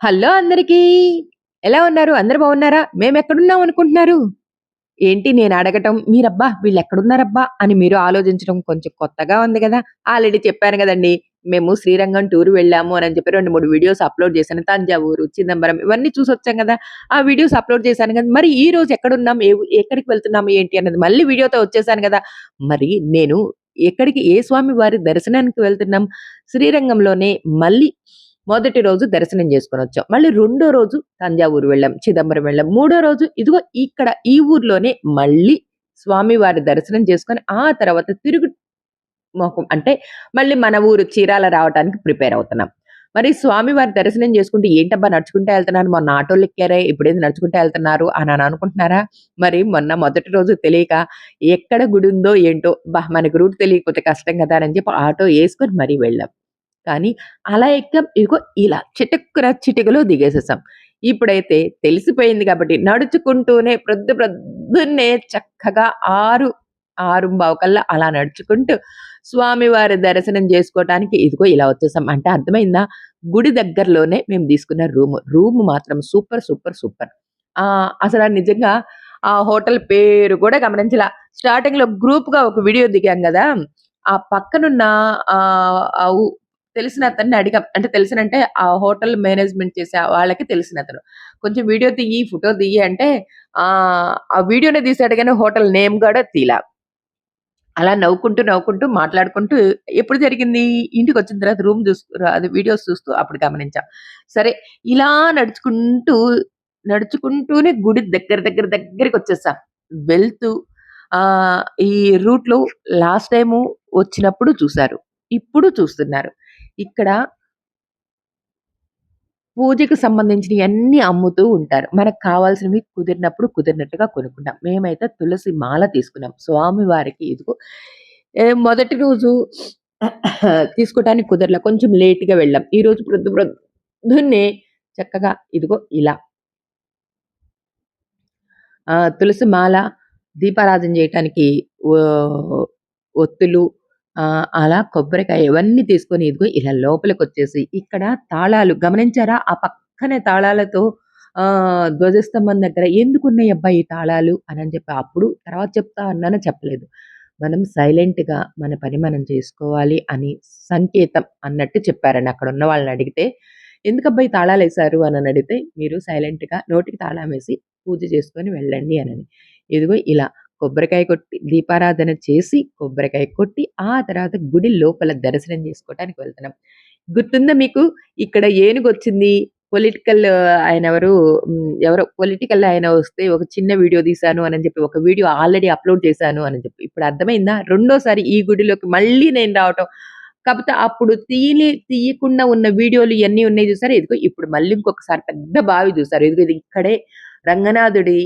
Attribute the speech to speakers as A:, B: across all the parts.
A: Hello అందరికీ. ఎలా ఉన్నారు? అందరు బాగున్నారా? మేము ఎక్కడున్నాం అనుకుంటున్నారు? ఏంటి నేను అడగటం, మీరబ్బా వీళ్ళు ఎక్కడున్నారబ్బా అని మీరు ఆలోచించడం కొంచెం కొత్తగా ఉంది కదా ఆల్రెడీ చెప్పాను కదండి మేము శ్రీరంగం టూర్ వెళ్ళాము అని చెప్పి 2, 3 వీడియోస్ అప్‌లోడ్ చేశాను. తంజావూరు, చిదంబరం ఇవన్నీ చూసొచ్చాం కదా ఆ వీడియోస్ అప్‌లోడ్ చేశాను కదా మరి ఈ రోజు ఎక్కడున్నాం? ఏ ఎక్కడికి వెళ్తున్నాము? ఏంటి అన్నది మళ్ళీ వీడియోతో వచ్చేసాను కదా మరి నేను ఎక్కడికి ఏ స్వామి వారి దర్శనానికి వెళ్తున్నాం? శ్రీరంగంలోనే మళ్ళీ మొదటి రోజు దర్శనం చేసుకొనొచ్చాం. మళ్ళీ రెండో రోజు తంజావూరు వెళ్ళాం. చిదంబరం వెళ్ళాం. మూడో రోజు ఇదిగో ఇక్కడ ఈ ఊర్లోనే మళ్ళీ స్వామివారి దర్శనం చేసుకొని, ఆ తర్వాత తిరుగు మొహం అంటే మళ్ళీ మన ఊరు చీరాల రావటానికి ప్రిపేర్ అవుతున్నాం. మరి స్వామివారి దర్శనం చేసుకుంటే ఏంటబ్బా నడుచుకుంటే వెళ్తున్నారు మొన్న ఆటోలు ఆటోలెక్కారే ఇప్పుడేంది వెళ్తున్నారు అని అని అనుకుంటున్నారా? మరి మొన్న మొదటి రోజు తెలియక ఎక్కడ గుడి ఉందో ఏంటో బా మనకి రూట్ తెలియకపోతే కష్టం కదా అని చెప్పి ఆటో వేసుకొని మరీ వెళ్ళాం. కానీ అలా ఎక్కాం. ఇదిగో ఇలా చిటుక్కున చిటికలో దిగేసేసాం. ఇప్పుడైతే తెలిసిపోయింది కాబట్టి నడుచుకుంటూనే ప్రొద్దు ప్రొద్దున్నే చక్కగా 6, 6:15 కల్లా అలా నడుచుకుంటూ స్వామివారి దర్శనం చేసుకోవటానికి ఇదిగో ఇలా వచ్చేసాం. అంటే అర్థమైందా? గుడి దగ్గరలోనే మేము తీసుకున్న రూమ్ రూమ్ మాత్రం సూపర్, సూపర్, సూపర్. అసలు నిజంగా ఆ హోటల్ పేరు కూడా గమనించలా. స్టార్టింగ్‌లో గ్రూప్‌గా ఒక వీడియో దిగాం కదా ఆ పక్కనున్న తెలిసిన అతన్ని అడిగాం. అంటే తెలిసినంటే ఆ హోటల్ మేనేజ్‌మెంట్ చేసే వాళ్ళకి తెలిసినతను. కొంచెం వీడియో తీయి ఫోటో తీయి అంటే ఆ వీడియోనే తీసాడు కానీ హోటల్ నేమ్ కూడా తీలా అలా నవ్వుకుంటూ, నవ్వుకుంటూ మాట్లాడుకుంటూ ఎప్పుడు జరిగింది? ఇంటికి వచ్చిన తర్వాత రూమ్ చూసు అది వీడియోస్ చూస్తూ అప్పుడు గమనించాం. సరే ఇలా నడుచుకుంటూ, నడుచుకుంటూనే గుడి దగ్గర, దగ్గర దగ్గరికొచ్చేసాం. వెళ్తూ ఆ ఈ రూట్‌లో లాస్ట్ టైము వచ్చినప్పుడు చూసారు. ఇప్పుడు చూస్తున్నారు. ఇక్కడ పూజకు సంబంధించిన అన్ని అమ్ముతూ ఉంటారు. మనకు కావాల్సినవి కుదిరినప్పుడు కుదిరినట్టుగా కొనుక్కుంటాం. మేమైతే తులసి మాల తీసుకున్నాం. స్వామివారికి ఇదిగో మొదటి రోజు తీసుకోవటానికి కుదరలే కొంచెం లేట్‌గా వెళ్ళాం. ఈరోజు ప్రొద్దు ప్రొద్దున్నే చక్కగా ఇదిగో ఇలా ఆ! తులసి మాల, దీపారాధన చేయటానికి ఓ ఒత్తులు అలా కొబ్బరికాయ ఇవన్నీ తీసుకొని ఇదిగో ఇలా లోపలికి వచ్చేసి ఇక్కడ తాళాలు గమనించారా? ఆ పక్కనే తాళాలతో ధ్వజస్తంభం దగ్గర ఎందుకున్నాయబ్బా ఈ తాళాలు అని చెప్పి అప్పుడు తర్వాత చెప్తా అన్నానో చెప్పలేదు. మనం సైలెంట్‌గా మన పని మనం చేసుకోవాలి అని సంకేతం అన్నట్టు చెప్పారని అక్కడ ఉన్న వాళ్ళని అడిగితే, ఎందుకబ్బా ఈ తాళాలేశారు అని అడిగితే, మీరు సైలెంట్‌గా నోటికి తాళం వేసి పూజ చేసుకొని వెళ్ళండి అని ఇదిగో ఇలా కొబ్బరికాయ కొట్టి దీపారాధన చేసి, కొబ్బరికాయ కొట్టి, ఆ తర్వాత గుడి లోపల దర్శనం చేసుకోవటానికి వెళ్తున్నాం. గుర్తుందా మీకు? ఇక్కడ ఏనుగు వచ్చింది పొలిటికల్ ఆయన ఎవరు ఎవరో పొలిటికల్ ఆయన వస్తే ఒక చిన్న వీడియో తీశాను అని చెప్పి ఒక వీడియో ఆల్రెడీ అప్‌లోడ్ చేశాను అని చెప్పి. ఇప్పుడు అర్థమైందా? రెండోసారి ఈ గుడిలోకి మళ్ళీ నేను రావటం. కాకపోతే అప్పుడు తీయలే తీయకుండా ఉన్న వీడియోలు ఇవన్నీ ఉన్నాయి చూసారు ఇదిగో ఇప్పుడు మళ్ళీ ఇంకొకసారి పెద్ద బావి చూసారు. ఇదిగో ఇది ఇక్కడే రంగనాథుడి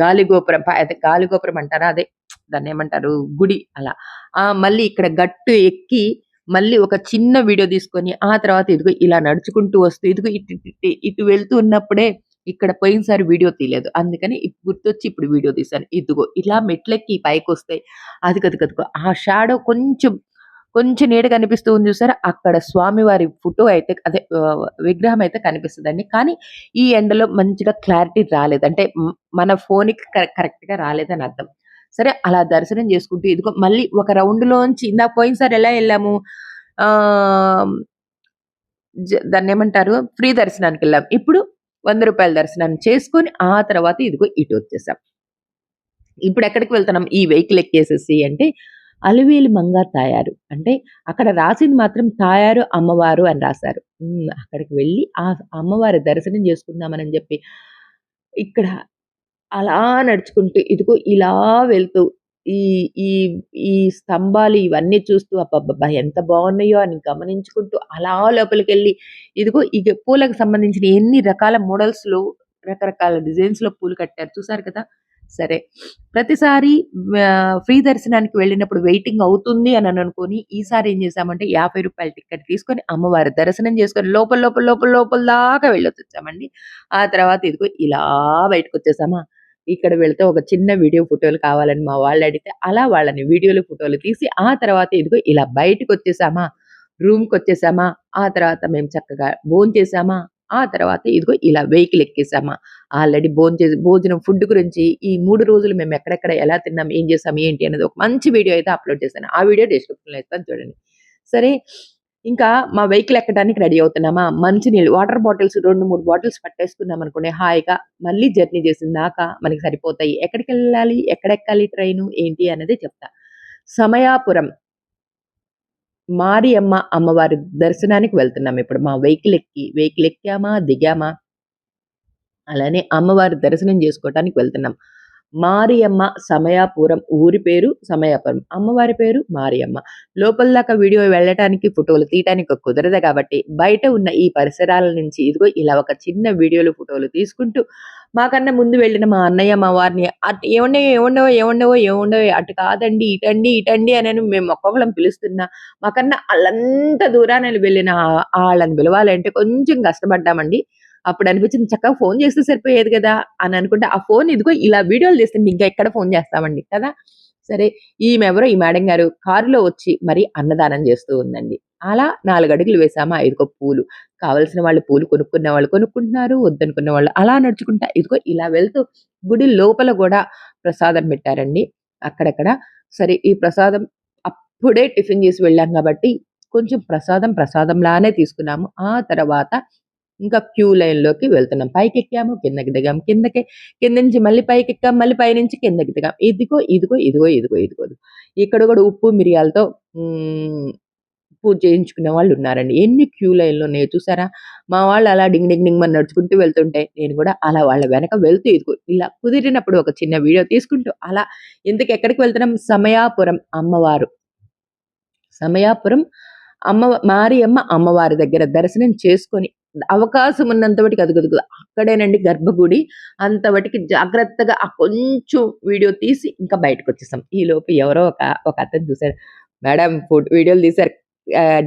A: గాలిగోపురం ప అదే గాలిగోపురం అంటారా? అదే దాన్ని ఏమంటారు గుడి అలా. ఆ! మళ్ళీ ఇక్కడ గట్టు ఎక్కి మళ్ళీ ఒక చిన్న వీడియో తీసుకొని, ఆ తర్వాత ఇదిగో ఇలా నడుచుకుంటూ వస్తూ ఇదిగో ఇటు ఇటు ఇటు వెళ్తూ ఉన్నప్పుడే ఇక్కడ పోయినసారి వీడియో తీయలేదు. అందుకని గుర్తొచ్చి ఇప్పుడు వీడియో తీశాను. ఇదిగో ఇలా మెట్లెక్కి పైకి వస్తాయి పైకొస్తే అదిగదిగదిగో ఆ షాడో కొంచెం, కొంచెం నీడ కనిపిస్తూ ఉంది చూసారా? అక్కడ స్వామివారి ఫోటో అయితే అదే విగ్రహం అయితే కనిపిస్తుందండి కానీ ఈ ఎండలో మంచిగా క్లారిటీ రాలేదు. అంటే మన ఫోన్‌కి కరెక్ట్ కరెక్ట్‌గా రాలేదని అర్థం. సరే అలా దర్శనం చేసుకుంటూ ఇదిగో మళ్ళీ ఒక రౌండ్‌లోంచి ఇందాక పోయినసారి ఎలా వెళ్ళాము ఆ దాన్ని ఏమంటారు ఫ్రీ దర్శనానికెళ్ళాం. ఇప్పుడు వంద రూపాయల దర్శనాన్ని చేసుకొని, ఆ తర్వాత ఇదిగో ఇటు వచ్చేసాము ఇప్పుడు ఎక్కడికి వెళ్తున్నాం? ఈ వెహికల్ ఎక్కేసేసి అంటే అలివేలు మంగ తాయారు. అంటే అక్కడ రాసింది మాత్రం తాయారు అమ్మవారు అని రాశారు అక్కడికి వెళ్ళి ఆ అమ్మవారి దర్శనం చేసుకుందామని చెప్పి ఇక్కడ అలా నడుచుకుంటూ ఇదిగో ఇలా వెళ్తూ ఈ ఈ ఈ స్తంభాలు ఇవన్నీ చూస్తూ అబ్బబ్బబ్బా! ఎంత బాగున్నాయో అని గమనించుకుంటూ అలా లోపలికి వెళ్ళి ఇదిగో ఇగ పూలకు సంబంధించిన ఎన్ని రకాల మోడల్స్‌లో రకరకాల డిజైన్స్‌లో పూలు కట్టారు. చూసారు కదా! సరే ప్రతిసారి ఫ్రీ దర్శనానికి వెళ్ళినప్పుడు వెయిటింగ్ అవుతుంది అని అనుకుని ఈసారి ఏం చేశామంటే రూ. 50 టికెట్ తీసుకొని అమ్మవారి దర్శనం చేసుకొని లోపల లోపల లోపల లోపల దాకా వెళ్ళొచ్చొచ్చామండి. ఆ తర్వాత ఇదిగో ఇలా బయటకు వచ్చేసామా ఇక్కడ వెళ్తే ఒక చిన్న వీడియో ఫోటోలు కావాలని మా వాళ్ళు అడిగితే అలా వాళ్ళని వీడియోలు, ఫోటోలు తీసి ఆ తర్వాత ఇదిగో ఇలా బయటకు వచ్చేసామా రూమ్కి వచ్చేసామా ఆ తర్వాత మేము చక్కగా భోంచేసామా? ఆ తర్వాత ఇదిగో ఇలా వెహికల్ ఎక్కేసామా ఆల్రెడీ భోంచే భోజనం ఫుడ్ గురించి ఈ మూడు రోజులు మేము ఎక్కడెక్కడ ఎలా తిన్నాం, ఏం చేసాం, ఏంటి అనేది ఒక మంచి వీడియో అయితే అప్‌లోడ్ చేశాను. ఆ వీడియో డిస్క్రిప్షన్‌లో ఇస్తాను చూడండి. సరే ఇంకా మా వెహికల్ ఎక్కడానికి రెడీ అవుతున్నామా, మంచినీళ్ళు వాటర్ బాటిల్స్ 2, 3 బాటిల్స్ పట్టేసుకున్నామనుకోండి హాయిగా మళ్ళీ జర్నీ చేసిందాకా మనకి సరిపోతాయి. ఎక్కడికి వెళ్ళాలి ఎక్కడెక్కాలి ట్రైను ఏంటి అనేది చెప్తా. సమయాపురం మారియమ్మ అమ్మవారి దర్శనానికి వెళ్తున్నాం ఇప్పుడు. మా వెహికల్ ఎక్కి వెహికల్ ఎక్కామా, దిగామా అలానే అమ్మవారి దర్శనం చేసుకోవటానికి వెళ్తున్నాం. మారియమ్మ సమయాపురం ఊరి పేరు సమయాపురం. అమ్మవారి పేరు మారియమ్మ. లోపల దాకా వీడియో వెళ్ళటానికి, ఫోటోలు తీయటానికి కుదరదు కాబట్టి బయట ఉన్న ఈ పరిసరాల నుంచి ఇదిగో ఇలా ఒక చిన్న వీడియోలు, ఫోటోలు తీసుకుంటూ మాకన్నా ముందు వెళ్ళిన మా అన్నయ్య, మా వారిని అటు ఏవండో, ఏమండవో ఏమండవో ఏముండవో అటు కాదండి, ఇటండి, ఇటండి అనని మేము ఒక్కొక్కళ్ళం పిలుస్తున్నా మాకన్నా అల్లంత దూరాన వెళ్ళిన వాళ్ళని పిలవాలంటే కొంచెం కష్టపడ్డామండి. అప్పుడు అనిపించింది చక్కగా ఫోన్ చేస్తే సరిపోయేది కదా అని అనుకుంటే ఆ ఫోన్ ఇదిగో ఇలా వీడియోలు తీస్తుంటే ఇంకా ఎక్కడ ఫోన్ చేస్తామండి కదా! సరే ఈమెవరో ఈ మేడం గారు కారులో వచ్చి మరి అన్నదానం చేస్తూ ఉందండి. అలా నాలుగు అడుగులు వేసామా ఇదిగో పూలు. కావాల్సిన వాళ్ళు పూలు కొనుక్కున్న వాళ్ళు కొనుక్కుంటున్నారు. వద్దనుకున్న వాళ్ళు అలా నడుచుకుంటా ఇదిగో ఇలా వెళ్తూ గుడి లోపల కూడా ప్రసాదం పెట్టారండి అక్కడక్కడ. సరే ఈ ప్రసాదం అప్పుడే టిఫిన్ చేసి వెళ్ళాం కాబట్టి కొంచెం ప్రసాదం ప్రసాదంలానే తీసుకున్నాము. ఆ తర్వాత ఇంకా క్యూ లైన్‌లోకి వెళ్తున్నాం. పైకెక్కాము, కిందకి దిగాం. కిందకి కింద నుంచి మళ్ళీ పైకెక్కాం. మళ్ళీ పైనుంచి కిందకి దిగాం. ఇదిగో, ఇదిగో, ఇదిగో, ఇదిగో, ఇదిగో ఇక్కడ కూడా ఉప్పు, మిరియాలతో పూజ చేయించుకునే వాళ్ళు ఉన్నారండి ఎన్ని క్యూ లైన్‌లున్నాయో చూసారా? మా వాళ్ళు అలా డింగ్ డింగ్ డింగ్ మని నడుచుకుంటూ వెళ్తుంటే నేను కూడా అలా వాళ్ళ వెనక వెళ్తూ ఇదిగో ఇలా కుదిరినప్పుడు ఒక చిన్న వీడియో తీసుకుంటూ అలా ఎందుకు ఎక్కడికి వెళ్తున్నాం సమయాపురం అమ్మవారు. సమయాపురం అమ్మ మారియమ్మ అమ్మవారి దగ్గర దర్శనం చేసుకొని అవకాశం ఉన్నంత మటికి అదుగదుగు అక్కడేనండి గర్భగుడి. అంతవటికి జాగ్రత్తగా ఆ కొంచెం వీడియో తీసి ఇంకా బయటకొచ్చేసాం. ఈలోపు ఎవరో ఒక ఒక అతను చూశాడు మేడం ఫోటో వీడియోలు తీశారు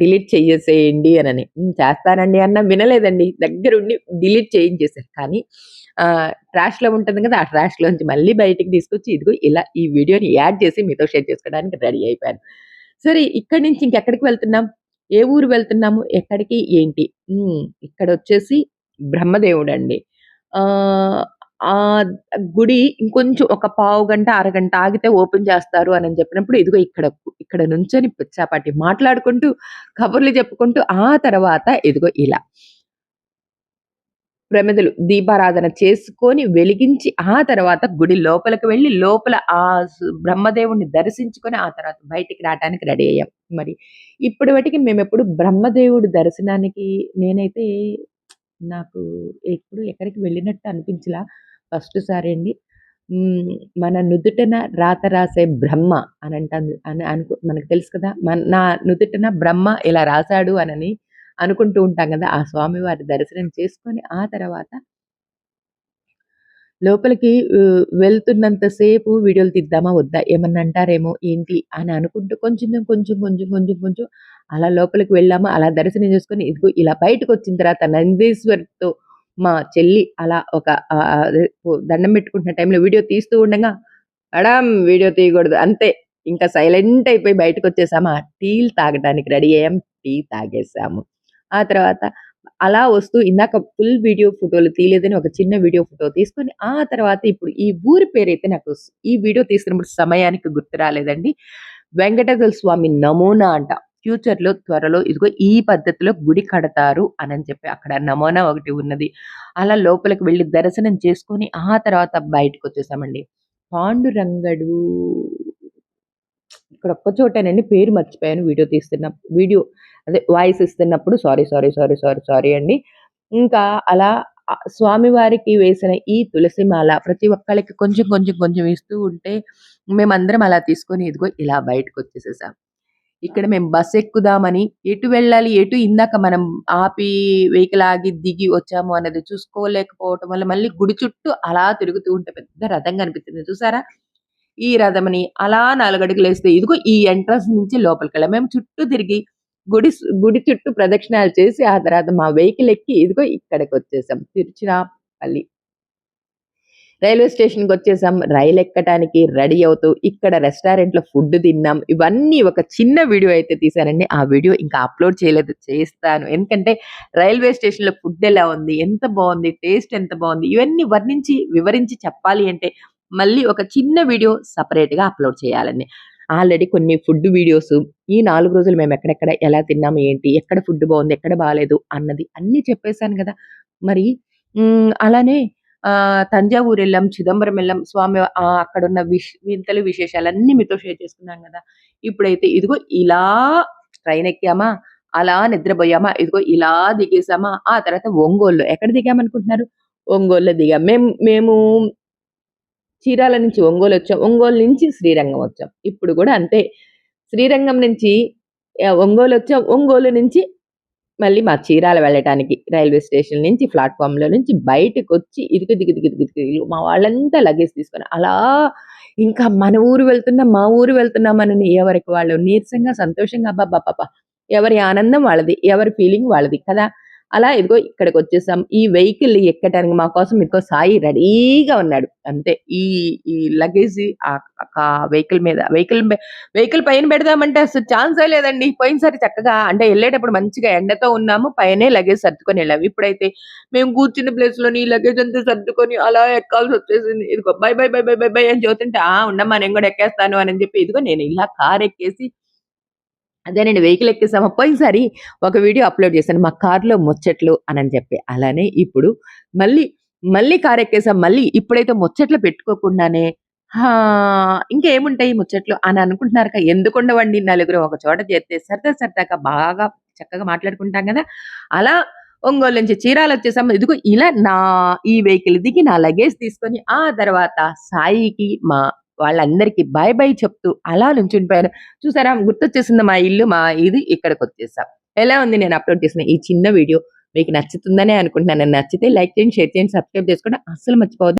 A: డిలీట్ చేసేయండి అని చేస్తానండి అన్న వినలేదండి. దగ్గరుండి డిలీట్ చేయించేశారు. కానీ ట్రాష్‌లో ఉంటుంది కదా! ఆ ట్రాష్‌లోంచి మళ్ళీ బయటికి తీసుకొచ్చి ఇదిగో ఇలా ఈ వీడియోని యాడ్ చేసి మీతో షేర్ చేసుకోవడానికి రెడీ అయిపోయాను. సరే ఇక్కడి నుంచి ఇంకెక్కడికి వెళ్తున్నాం? ఏ ఊరు వెళ్తున్నాము? ఎక్కడికి? ఏంటి? ఇక్కడ వచ్చేసి బ్రహ్మదేవుడు అండి ఆ గుడి ఇంకొంచెం ఒక పావు గంట అరగంట ఆగితే ఓపెన్ చేస్తారు అని చెప్పినప్పుడు ఇదిగో ఇక్కడ ఇక్కడ నుంచొని పిచ్చాపాటి మాట్లాడుకుంటూ, కబుర్లు చెప్పుకుంటూ ఆ తర్వాత ఇదిగో ఇలా ప్రమిదలు దీపారాధన చేసుకొని, వెలిగించి ఆ తర్వాత గుడి లోపలికి వెళ్ళి లోపల ఆ బ్రహ్మదేవుణ్ణి బ్రహ్మదేవుడిని దర్శించుకొని ఆ తర్వాత బయటికి రావడానికి రెడీ అయ్యాం. మరి ఇప్పటి మేము ఎప్పుడు బ్రహ్మదేవుడు దర్శనానికి నేనైతే నాకు ఎప్పుడు ఎక్కడికి వెళ్ళినట్టు అనిపించలా. ఫస్ట్ సారి అండి. మన నుదుటన రాత రాసే బ్రహ్మ అని అనంటాను అని అనుకో మనకు తెలుసు కదా! మన నా నుదుటన బ్రహ్మ ఇలా రాశాడు అనని అనుకుంటూ ఉంటాం కదా ఆ స్వామివారి దర్శనం చేసుకొని ఆ తర్వాత లోపలికి వెళ్తున్నంతసేపు వెళ్తున్నంత సేపు వీడియోలు తీద్దామా? వద్దా? ఏమన్నా అంటారేమో ఏంటి? అని అనుకుంటూ కొంచెం, కొంచెం, కొంచెం, కొంచెం, కొంచెం అలా లోపలికి వెళ్ళాము. అలా దర్శనం చేసుకొని ఇదిగో ఇలా బయటకు వచ్చిన తర్వాత నందీశ్వర్‌తో మా చెల్లి అలా ఒక దండం పెట్టుకుంటున్న టైంలో వీడియో తీస్తూ ఉండంగా మేడం వీడియో తీయకూడదు అంతే. ఇంకా సైలెంట్ అయిపోయి బయటకొచ్చేసామా. టీలు తాగడానికి రెడీ అయ్యాం. టీ తాగేసాము. ఆ తర్వాత అలా వస్తూ ఇందాక ఫుల్ వీడియో ఫోటోలు తీయలేదని ఒక చిన్న వీడియో ఫోటో తీసుకొని ఆ తర్వాత ఇప్పుడు ఈ ఊరి పేరైతే నాకు ఈ వీడియో తీసుకున్నప్పుడు సమయానికి గుర్తు రాలేదండి. వెంకటేశ్వర స్వామి నమూనా అంట. ఫ్యూచర్‌లో త్వరలో ఇదిగో ఈ పద్ధతిలో గుడి కడతారు అని చెప్పి అక్కడ నమూనా ఒకటి ఉన్నది. అలా లోపలికి వెళ్ళి దర్శనం చేసుకొని ఆ తర్వాత బయటకొచ్చేసామండి. పాండురంగడు ఇక్కడ ఒక్క చోటనండి పేరు మర్చిపోయాను వీడియో తీస్తున్న వీడియో అదే వాయిస్ ఇస్తున్నప్పుడు sorry, sorry, sorry, sorry, sorry అండి. ఇంకా అలా స్వామివారికి వేసిన ఈ తులసి మాల ప్రతి ఒక్కళ్ళకి కొంచెం, కొంచెం, కొంచెం ఇస్తూ ఉంటే మేమందరం అలా తీసుకొని ఇదిగో ఇలా బయటకు వచ్చేసేసాం ఇక్కడ మేము బస్ ఎక్కుదామని ఎటు వెళ్ళాలి? ఎటు ఇందాక మనం ఆపి వెహికల్ ఆగి, దిగి వచ్చాము అనేది చూసుకోలేకపోవటం వల్ల మళ్ళీ గుడి చుట్టూ అలా తిరుగుతూ ఉంటే పెద్ద రథం కనిపిస్తుంది చూసారా? ఈ రథమని అలా నాలుగడుగులు వేస్తే ఇదిగో ఈ ఎంట్రన్స్ నుంచి లోపలికి వెళ్ళాం మేము చుట్టూ తిరిగి గుడి గుడి చుట్టూ ప్రదక్షిణాలు చేసి ఆ తర్వాత మా వెహికల్ ఎక్కి ఇదిగో ఇక్కడికొచ్చేసాం. తిరుచిరాపల్లి. రైల్వే స్టేషన్‌కి వచ్చేసాం. రైలు ఎక్కటానికి రెడీ అవుతూ ఇక్కడ రెస్టారెంట్‌లో ఫుడ్ తిన్నాం. ఇవన్నీ ఒక చిన్న వీడియో అయితే తీశానండి. ఆ వీడియో ఇంకా అప్‌లోడ్ చేయలేదు. చేస్తాను. ఎందుకంటే రైల్వే స్టేషన్‌లో ఫుడ్ ఎలా ఉంది? ఎంత బాగుంది టేస్ట్ ఎంత బాగుంది ఇవన్నీ వర్ణించి, వివరించి చెప్పాలి అంటే మళ్ళీ ఒక చిన్న వీడియో సపరేట్గా అప్‌లోడ్ చేయాలండి. ఆల్రెడీ కొన్ని ఫుడ్ వీడియోస్ ఈ నాలుగు రోజులు మేము ఎక్కడెక్కడ ఎలా తిన్నాము? ఏంటి? ఎక్కడ ఫుడ్ బాగుంది ఎక్కడ బాలేదు? అన్నది అన్నీ చెప్పేసాను కదా మరి అలానే తంజావూరు వెళ్ళాం చిదంబరం వెళ్ళాం స్వామి అక్కడ అక్కడున్న విష్ వింతలు, విశేషాలన్నీ మీతో షేర్ చేసుకున్నాం కదా ఇప్పుడైతే ఇదిగో ఇలా ట్రైన్ ఎక్కామా, అలా నిద్రపోయామా ఇదిగో ఇలా దిగేసామా, ఆ తర్వాత ఒంగోలు ఎక్కడ దిగామనుకుంటున్నారు? ఒంగోలులో దిగాం. మేము మేము చీరాల నుంచి ఒంగోలు వచ్చాం ఒంగోలు నుంచి శ్రీరంగం వచ్చాం. ఇప్పుడు కూడా అంతే. శ్రీరంగం నుంచి ఒంగోలు వచ్చాం ఒంగోలు నుంచి మళ్ళీ మా చీరాల వెళ్ళటానికి రైల్వే స్టేషన్ నుంచి ప్లాట్ఫామ్లో నుంచి బయటకొచ్చి ఇదిగో దిగు, దిగు, దిగు, దిగు మా వాళ్ళంతా లగేజ్ తీసుకొని అలా ఇంకా మన ఊరు వెళ్తున్నాం, మా ఊరు వెళ్తున్నామని ఎవరికి వాళ్ళు నీరసంగా, సంతోషంగా అబ్బబ్బబ్బబ్బా! ఎవరి ఆనందం వాళ్ళది. ఎవరి ఫీలింగ్ వాళ్ళది కదా! అలా ఇదిగో ఇక్కడికి వచ్చేసాం ఈ వెహికల్ ఎక్కటానికి మా కోసం ఇదిగో సాయి రెడీగా ఉన్నాడు. అంతే. ఈ ఈ లగేజ్ ఆ వెహికల్ మీద వెహికల్ వెహికల్ పైన పెడదామంటే అసలు ఛాన్సే లేదండి. పోయినసారి చక్కగా అంటే వెళ్ళేటప్పుడు మంచిగా ఎండతో ఉన్నాము. పైనే లగేజ్ సర్దుకొని వెళ్ళాము ఇప్పుడైతే మేము కూర్చున్న ప్లేస్‌లోని లగేజ్ అంతా సర్దుకొని అలా ఎక్కాల్సి వచ్చేసింది ఇదిగో bye, bye, bye, bye, bye, bye అని చూస్తుంటే ఆ! ఉండమ్మా నేను కూడా ఎక్కేస్తాను అని చెప్పి ఇదిగో నేను ఇలా కార్ ఎక్కేసి అదే నేను వెహికల్ ఎక్కేసాము పోయినసారి ఒక వీడియో అప్‌లోడ్ చేశాను. మా కార్‌లో ముచ్చట్లు అని చెప్పి. అలానే ఇప్పుడు మళ్ళీ, మళ్ళీ కారెక్కేసాం. మళ్ళీ ఇప్పుడైతే ముచ్చట్లు పెట్టుకోకుండానే ఇంకేముంటాయి ముచ్చట్లు అని అనుకుంటున్నారు కదా ఎందుకు ఉండవండి నలుగురం ఒక చోట చేస్తే సరదా సరదాగా బాగా చక్కగా మాట్లాడుకుంటాం కదా అలా ఒంగోలు నుంచి చీరాలు వచ్చేసాము ఇదిగో ఇలా నా ఈ వెహికల్ దిగి నా లగేజ్ తీసుకొని ఆ తర్వాత సాయికి మా వాళ్ళందరికీ బాయ్ బాయ్ చెప్తూ అలా నుంచుండిపోయాను. చూసారా గుర్తొచ్చేసింది మా ఇల్లు, మా ఇది ఇక్కడికొచ్చేసాం. ఎలా ఉంది నేను అప్‌లోడ్ చేసిన ఈ చిన్న వీడియో మీకు నచ్చుతుందనే అనుకుంటున్నాను. నచ్చితే లైక్ చేయండి, షేర్ చేయండి, సబ్స్క్రైబ్ చేసుకోండి అస్సలు మర్చిపోవద్దు.